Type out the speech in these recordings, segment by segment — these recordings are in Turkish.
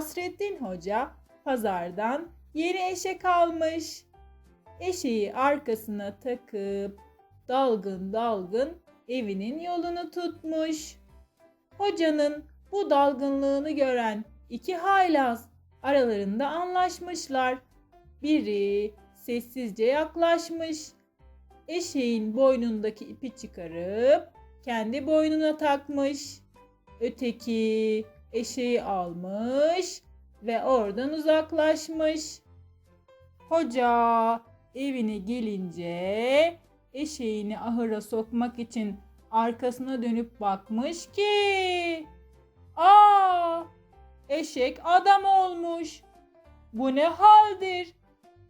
Şirin Hoca pazardan yeni eşek almış. Eşeği arkasına takıp dalgın dalgın evinin yolunu tutmuş. Hocanın bu dalgınlığını gören iki haylaz aralarında anlaşmışlar. Biri sessizce yaklaşmış. Eşeğin boynundaki ipi çıkarıp kendi boynuna takmış. Öteki eşeği almış ve oradan uzaklaşmış. Hoca evine gelince eşeğini ahıra sokmak için arkasına dönüp bakmış ki Aa! Eşek adam olmuş. Bu ne haldir?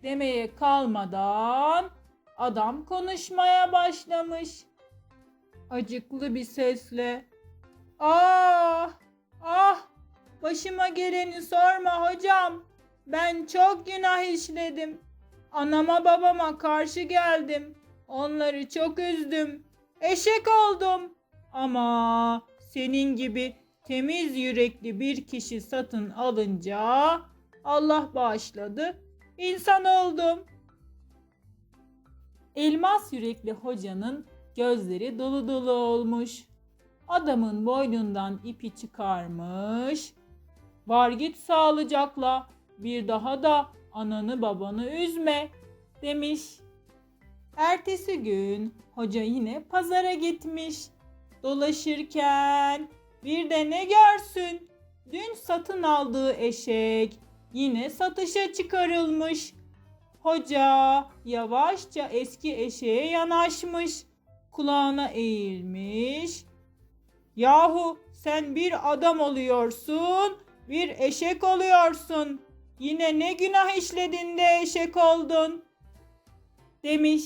demeye kalmadan adam konuşmaya başlamış. Acıklı bir sesle Ah! Ah! Başıma geleni sorma hocam. Ben çok günah işledim. Anama babama karşı geldim. Onları çok üzdüm. Eşek oldum. Ama senin gibi temiz yürekli bir kişi satın alınca Allah bağışladı. İnsan oldum. Elmas yürekli hocanın gözleri dolu dolu olmuş. Adamın boynundan ipi çıkarmış. Var git sağlıcakla. Bir daha da ananı babanı üzme demiş. Ertesi gün hoca yine pazara gitmiş. Dolaşırken bir de ne görsün? Dün satın aldığı eşek yine satışa çıkarılmış. Hoca yavaşça eski eşeğe yanaşmış. Kulağına eğilmiş. Yahu sen bir adam oluyorsun, bir eşek oluyorsun. Yine ne günah işledin de eşek oldun? Demiş.